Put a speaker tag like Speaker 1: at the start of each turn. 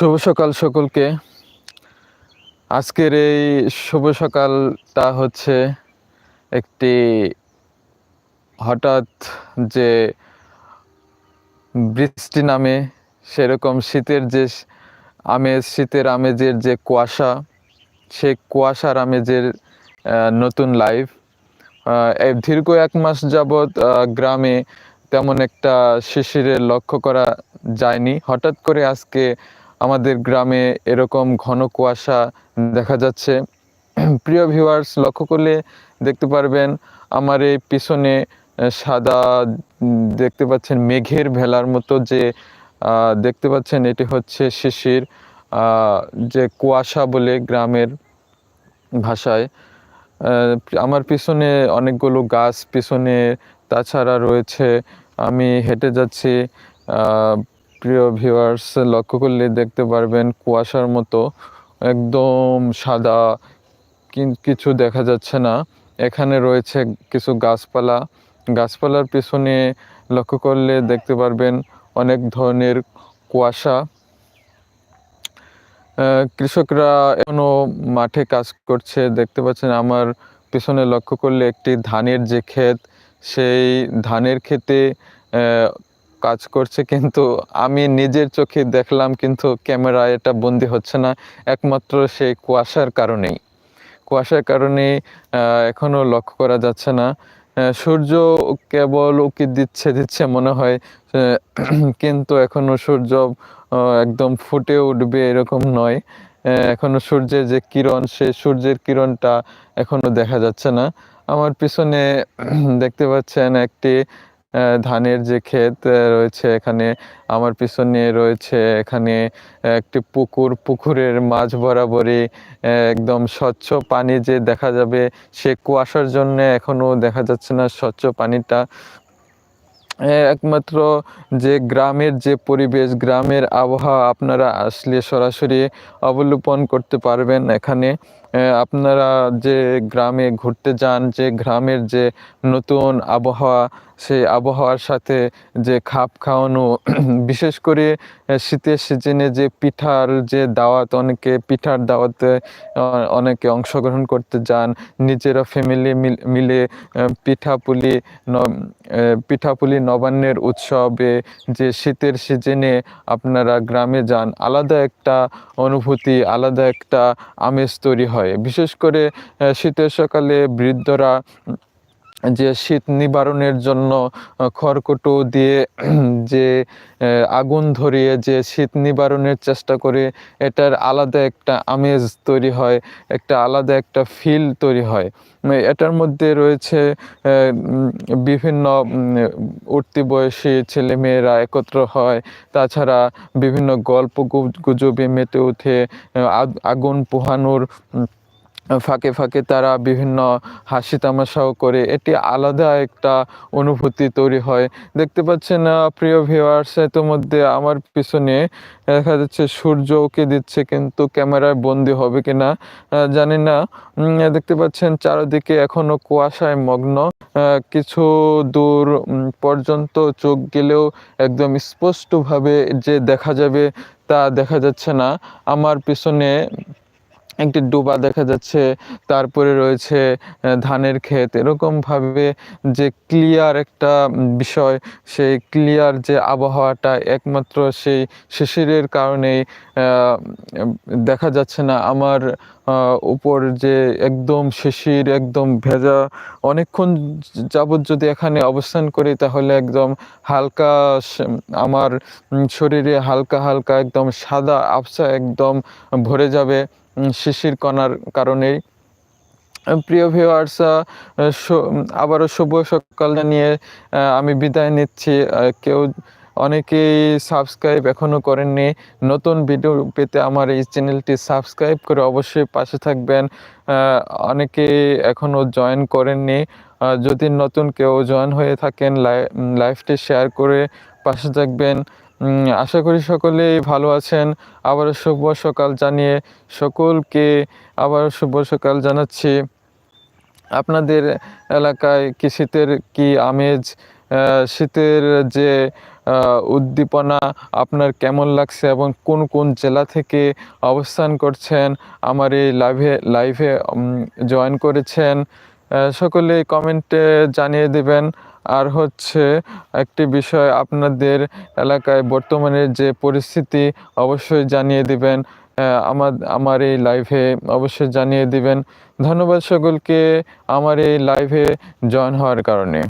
Speaker 1: শুভ সকাল সকলকে। আজকের এই শুভ সকালটা হচ্ছে একটি হঠাৎ যে বৃষ্টি নামে, সেরকম শীতের যে আমেজ, শীতের আমেজের যে কুয়াশা সে কুয়াশার আমেজের নতুন এই দীর্ঘ এক মাস যাবৎ গ্রামে তেমন একটা শিশিরের লক্ষ্য করা যায়নি। হঠাৎ করে আজকে আমাদের গ্রামে এরকম ঘন কুয়াশা দেখা যাচ্ছে। প্রিয় ভিউয়ার্স লক্ষ্য করলে দেখতে পারবেন, আমার এই পিছনে সাদা দেখতে পাচ্ছেন মেঘের ভেলার মতো যে দেখতে পাচ্ছেন এটি হচ্ছে শিশির যে কুয়াশা বলে গ্রামের ভাষায়। আমার পিছনে অনেকগুলো গাছ পিছনে, তাছাড়া রয়েছে, আমি হেঁটে যাচ্ছি প্রিয় ভিউয়ার্স লক্ষ্য করলে দেখতে পারবেন কুয়াশার মতো একদম সাদা কিছু দেখা যাচ্ছে না। এখানে রয়েছে কিছু গাছপালা। গাছপালার পিছনে লক্ষ্য করলে দেখতে পারবেন অনেক ধরনের কুয়াশা। কৃষকরা এখনও মাঠে কাজ করছে। দেখতে পাচ্ছেন আমার পিছনে লক্ষ্য করলে একটি ধানের যে ক্ষেত, সেই ধানের ক্ষেতে কাজ করছে কিন্তু আমি নিজের চোখে দেখলাম কিন্তু ক্যামেরায় এটা বন্দি হচ্ছে না। একমাত্র সেই কুয়াশার কারণেই। কুয়াশার কারণে আহ, এখনও লক্ষ্য করা যাচ্ছে না। সূর্য কেবল উকি দিচ্ছে দিচ্ছে মনে হয়। কিন্তু এখনও সূর্য একদম ফুটে উঠবে এরকম নয়। আহ, এখনও সূর্যের যে কিরণ সে সূর্যের কিরণটা এখনও দেখা যাচ্ছে না। আমার পিছনে দেখতে পাচ্ছেন একটি ধানের যে ক্ষেত রয়েছে এখানে, আমার পিছনে রয়েছে এখানে একটি পুকুর, পুকুরের মাঝ বরাবরই একদম স্বচ্ছ পানি যে দেখা যাবে, সে কুয়াশার জন্য এখনও দেখা যাচ্ছে না স্বচ্ছ পানিটা। একমাত্র যে গ্রামের যে পরিবেশ, গ্রামের আবহাওয়া আপনারা আসলে সরাসরি অবলোকন করতে পারবেন এখানে। আপনারা যে গ্রামে ঘুরতে যান, যে গ্রামের যে নতুন আবহাওয়া, সেই আবহাওয়ার সাথে যে খাপ খাওয়ানো, বিশেষ করে শীতের সিজনে যে পিঠার যে দাওয়াত, অনেকে পিঠার দাওয়াতে অনেকে অংশগ্রহণ করতে যান। নিজেরা ফ্যামিলি মিলে পিঠাপুলি পিঠাপুলি নবান্নের উৎসবে যে শীতের সিজনে আপনারা গ্রামে যান, আলাদা একটা অনুভূতি, আলাদা একটা আমেজ তৈরি হয়। বিশেষ করে শীতের সকালে বৃদ্ধরা যে শীত নিবারণের জন্য খড়কুটো দিয়ে, যে আগুন ধরিয়ে যে শীত নিবারণের চেষ্টা করে, এটার আলাদা একটা আমেজ তৈরি হয়, একটা আলাদা একটা ফিল তৈরি হয়। এটার মধ্যে রয়েছে বিভিন্ন উঠতি বয়সী ছেলেমেয়েরা একত্র হয়। তাছাড়া বিভিন্ন গল্প গুজবে মেতে উঠে আগুন পোহানোর ফাঁকে ফাঁকে তারা বিভিন্ন হাসি তামাশাও করে। এটি আলাদা একটা অনুভূতি তৈরি হয়। দেখতে পাচ্ছেন প্রিয় ভিউয়ার্স মধ্যে আমার পিছনে দেখা যাচ্ছে সূর্য ওকে দিচ্ছে, কিন্তু ক্যামেরায় বন্দি হবে কিনা জানি না। দেখতে পাচ্ছেন, চারিদিকে এখনও কুয়াশায় মগ্ন। কিছু দূর পর্যন্ত চোখ গেলেও একদম স্পষ্টভাবে যে দেখা যাবে তা দেখা যাচ্ছে না। আমার পিছনে একটি ডোবা দেখা যাচ্ছে, তারপরে রয়েছে ধানের ক্ষেত। এরকমভাবে যে ক্লিয়ার একটা বিষয়, সেই ক্লিয়ার যে আবহাওয়াটা একমাত্র সেই শিশিরের কারণেই দেখা যাচ্ছে না। আমার উপর যে একদম শিশির, একদম ভেজা, অনেকক্ষণ যাবৎ যদি এখানে অবস্থান করি, তাহলে একদম হালকা আমার শরীরে হালকা হালকা একদম সাদা আবসা একদম ভরে যাবে। শিশির কণার কারণেই। প্রিয় ভিউয়ার্স আবারও শুভ সকাল জানিয়ে আমি বিদায় নিচ্ছি। কেউ অনেকেই সাবস্ক্রাইব এখনও করেননি, নতুন ভিডিও পেতে আমার এই চ্যানেলটি সাবস্ক্রাইব করে অবশ্যই পাশে থাকবেন। অনেকেই এখনও জয়েন করেননি। যদি নতুন কেউ জয়েন হয়ে থাকেন লাইভটি শেয়ার করে পাশে থাকবেন। আশা করি সকলেই ভালো আছেন। আবার শুভ সকাল জানিয়ে সকলকে আবার শুভ সকাল জানাচ্ছি। আপনাদের এলাকায় কি শীতের কি আমেজ? শীতের যে উদ্দীপনা আপনার কেমন লাগছে এবং কোন কোন জেলা থেকে অবস্থান করছেন? আমার এই লাইভে লাইভে জয়েন করেছেন। সকলে কমেন্টে জানিয়ে দিবেন। আর হচ্ছে একটি বিষয় আপনাদের এলাকায় বর্তমানে যে পরিস্থিতি, অবশ্যই জানিয়ে দিবেন। আমার আমার এই লাইভে অবশ্যই জানিয়ে দিবেন। ধন্যবাদ সকলকে আমার এই লাইভে জয়েন হওয়ার কারণে।